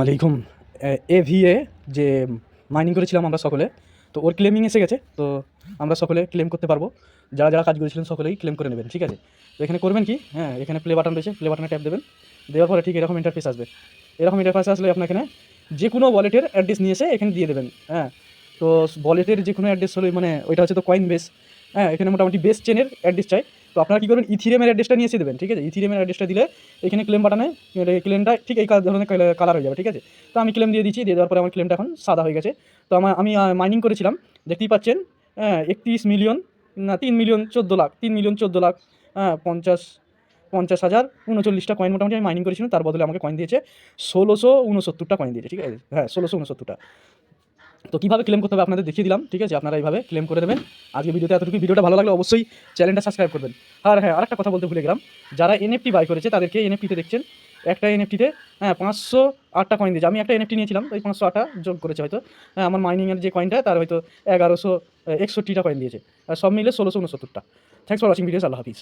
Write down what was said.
আলাইকুম। A V A যে mining করেছিলাম আমরা সকলে, তো ওর ক্লেমিং এসে গেছে, তো আমরা সকলে ক্লেম করতে পারব। যারা যারা কাজ করেছিলেন সকলেই ক্লেম করে নেবেন, ঠিক আছে? তো এখানে করবেন কি? হ্যাঁ এখানে প্লে বাটন রয়েছে প্লে বাটনে ট্যাপ দেবেন। দেওয়ার পরে ঠিক এরকম ইন্টারফেস আসবে। এরকম ইন্টারফেস আসলে আপনার এখানে যে কোনো ওয়ালেটের অ্যাড্রেস নিয়ে এসে এখানে দিয়ে দেবেন হ্যাঁ? তো ওয়ালেটের যে কোনো অ্যাড্রেস হলো মানে ওইটা হচ্ছে তো কয়েন বেস হ্যাঁ এখানে মোটামুটি বেস্ট চেনের অ্যাড্রেস চাই। তো আপনারা কী করবেন? ইথিরিয়ামের অ্যাড্রেসটা নিয়ে এসে দেবেন, ঠিক আছে? ইথিরিয়ামের অ্যাড্রেসটা দিলে এখানে ক্লেম বাটনে ক্লেমটা ঠিক এই ধরনের কালার হয়ে যাবে, ঠিক আছে? তো আমি ক্লেম দিয়ে দিচ্ছি, দিয়ে দেওয়ার পরে আমার ক্লেমটা এখন সাদা হয়ে গেছে। তো আমার আমি মাইনিং করেছিলাম, দেখতেই পাচ্ছেন হ্যাঁ একত্রিশ মিলিয়ন না, তিন মিলিয়ন চোদ্দ লাখ, তিন মিলিয়ন চোদ্দ লাখ হ্যাঁ পঞ্চাশ পঞ্চাশ হাজার, উনচল্লিশটা কয়েন মোটামুটি আমি মাইনিং করেছিলাম, তার বদলে আমাকে কয়েন দিয়েছে, ষোলোশো উনসত্তরটা কয়েন দিয়েছে, ঠিক আছে? হ্যাঁ ষোলোশো উনসত্তরটা। তো কীভাবে ক্লেম করতে হবে আপনাদের দেখিয়ে দিলাম, ঠিক আছে? আপনারা এইভাবে ক্লেম করে দেবেন। আজকে ভিডিওতে এতটুকু ভিডিওটা ভালো লাগলে অবশ্যই চ্যানেলটা সাবস্ক্রাইব করবেন। আর হ্যাঁ আরেকটা কথা বলতে ভুলে গেলাম। যারা এনএফটি বাই করেছে, তাদেরকে এনএফটিতে দেখছেন, একটা এনএফটিতে হ্যাঁ পাঁচশো আটটা কয়েন দিয়েছে। আমি একটা এনএফটি নিয়েছিলাম, ওই পাঁচশো আটটা যোগ করেছে হয়তো। হ্যাঁ আমার মাইনিংয়ের যে কয়েনটা তার হয়তো এগারোশো একষট্টিটা কয়েন দিয়েছে। আর সব মিলে ষোলোশো উনসত্তরটা। Thanks for watching videos Allah Hafiz.